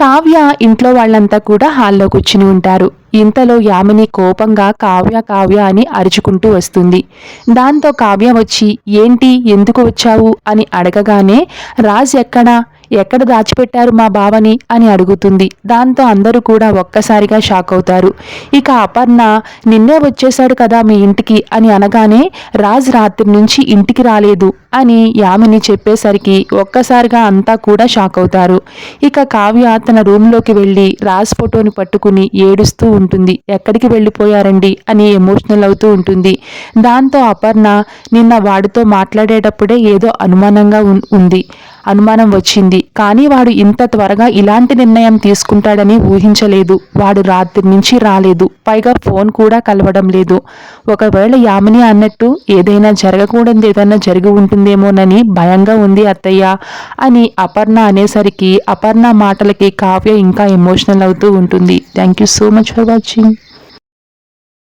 కావ్య ఇంట్లో వాళ్ళంతా కూడా హాల్లో కూర్చుని ఉంటారు. ఇంతలో యామిని కోపంగా కావ్య కావ్య అని అరుచుకుంటూ వస్తుంది. దాంతో కావ్య వచ్చి ఏంటి? ఎందుకు వచ్చావు? అని అడగగానే రాజ్ ఎక్కడా? ఎక్కడ దాచిపెట్టారు మా బావని అని అడుగుతుంది. దాంతో అందరూ కూడా ఒక్కసారిగా షాక్ అవుతారు. ఇక అపర్ణ నిన్నే వచ్చేశాడు కదా మీ ఇంటికి అని అనగానే రాజ్ రాత్రి నుంచి ఇంటికి రాలేదు అని యామిని చెప్పేసరికి ఒక్కసారిగా అంతా కూడా షాక్ అవుతారు. ఇక కావ్య తన రూమ్లోకి వెళ్ళి రాజ్ ఫోటోని పట్టుకుని ఏడుస్తూ ఉంటుంది. ఎక్కడికి వెళ్ళిపోయారండి? అని ఎమోషనల్ అవుతూ ఉంటుంది. దాంతో అపర్ణ నిన్న వాడితో మాట్లాడేటప్పుడే ఏదో అనుమానంగా ఉంది. అనుమానం వచ్చింది. కానీ వాడు ఇంత త్వరగా ఇలాంటి నిర్ణయం తీసుకుంటాడని ఊహించలేదు. వాడు రాత్రి నుంచి రాలేదు. పైగా ఫోన్ కూడా కలవడం లేదు. ఒకవేళ యామిని అన్నట్టు ఏదైనా జరగకూడదు ఏదైనా జరిగి ఉంటుందేమోనని భయంగా ఉంది అత్తయ్య అని అపర్ణ అనేసరికి అపర్ణ మాటలకి కావ్య ఇంకా ఎమోషనల్ అవుతూ ఉంటుంది. Thank you so much for watching